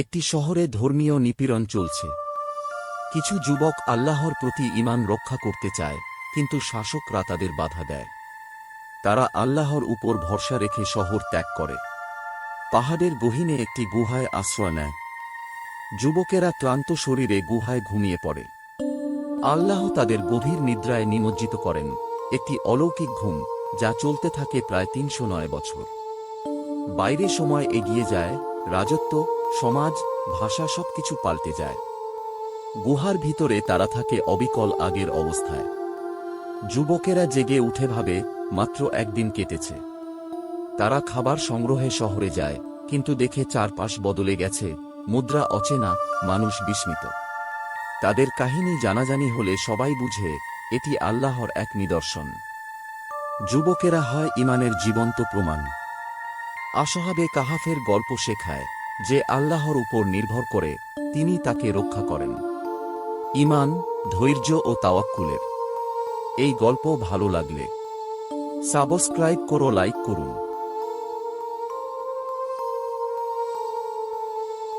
একটি শহরে ধর্মীয় নিপীড়ন চলছে। কিছু যুবক আল্লাহর প্রতি ঈমান রক্ষা করতে চায়, কিন্তু শাসকরা তাদের বাধা দেয়। তারা আল্লাহর উপর ভরসা রেখে শহর ত্যাগ করে। পাহাড়ের গহীনে একটি গুহায় আশ্রয় নেয়। যুবকেরা ক্লান্ত শরীরে গুহায় ঘুমিয়ে পড়ে। আল্লাহ তাদের গভীর নিদ্রায় নিমজ্জিত করেন। একটি অলৌকিক ঘুম, যা চলতে থাকে প্রায় তিনশো নয় বছর। বাইরে সময় এগিয়ে যায় রাজত্ব, সমাজ, ভাষা সবকিছু পাল্টে যায়। গুহার ভিতরে তারা থাকে অবিকল আগের অবস্থায়। যুবকেরা জেগে উঠে ভাবে, মাত্র একদিন কেটেছে। তারা খাবার সংগ্রহে শহরে যায়, কিন্তু দেখে চারপাশ বদলে গেছে, মুদ্রা অচেনা, মানুষ বিস্মিত। তাদের কাহিনী জানাজানি হলে সবাই বুঝে, এটি আল্লাহর এক নিদর্শন। যুবকেরা হয় ইমানের জীবন্ত প্রমাণ। আসহাবে কাহাফের গল্প শেখায় যে আল্লাহর উপর নির্ভর করে তিনি তাকে রক্ষা করেন। ইমান ধৈর্য ও তাওয়াক্কুলের। এই গল্প ভালো লাগলে সাবস্ক্রাইব করো, লাইক করুন।